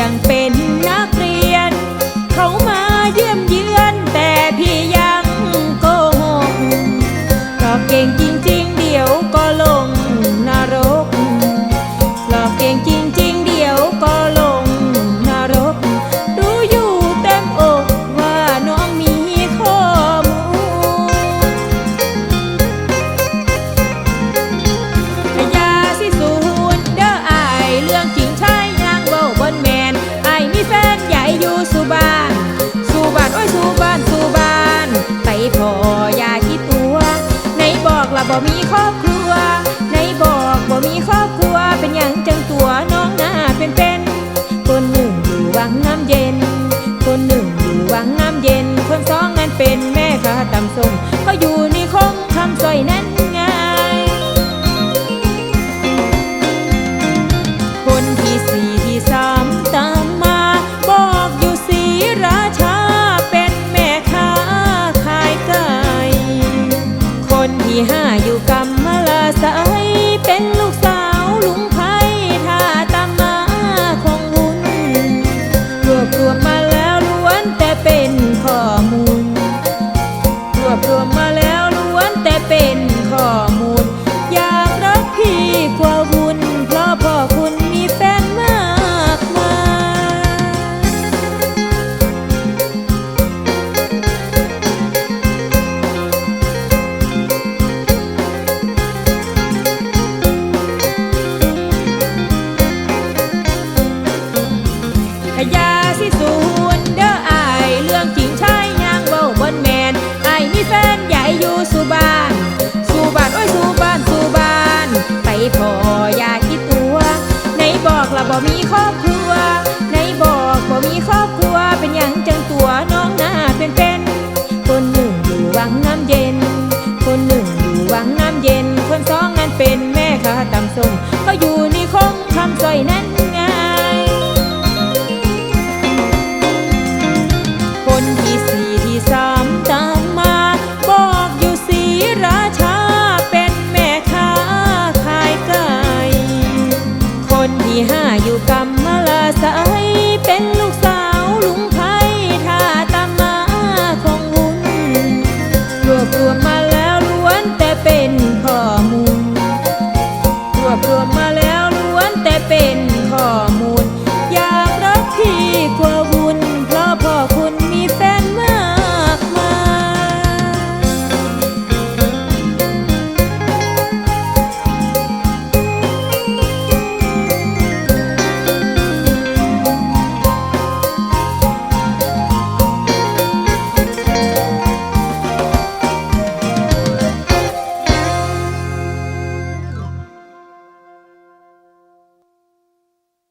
ยังเป็นนักเรียน เขามาเยี่ยมเยือนแต่พี่ยังโกหกเพราะเก่งจริง ๆ เดี๋ยวก็โล บ่มีครอบครัวในบอกบ่มีครอบครัวเป็นอย่างจังตัวน้องหน้าเป็นเป็นคนหนึ่งอยู่วังน้ำเย็น คนหนึ่งอยู่วังน้ำเย็น คนสองนั้นเป็นแม่ค้าตำส้ม วบรวมมาแล้วล้วนแต่เป็นข้อมูล อยากรักพี่กว่าวุ่นเพราะพ่อคุณมีแฟนมากมายขยะสิสูน เป็น เป็น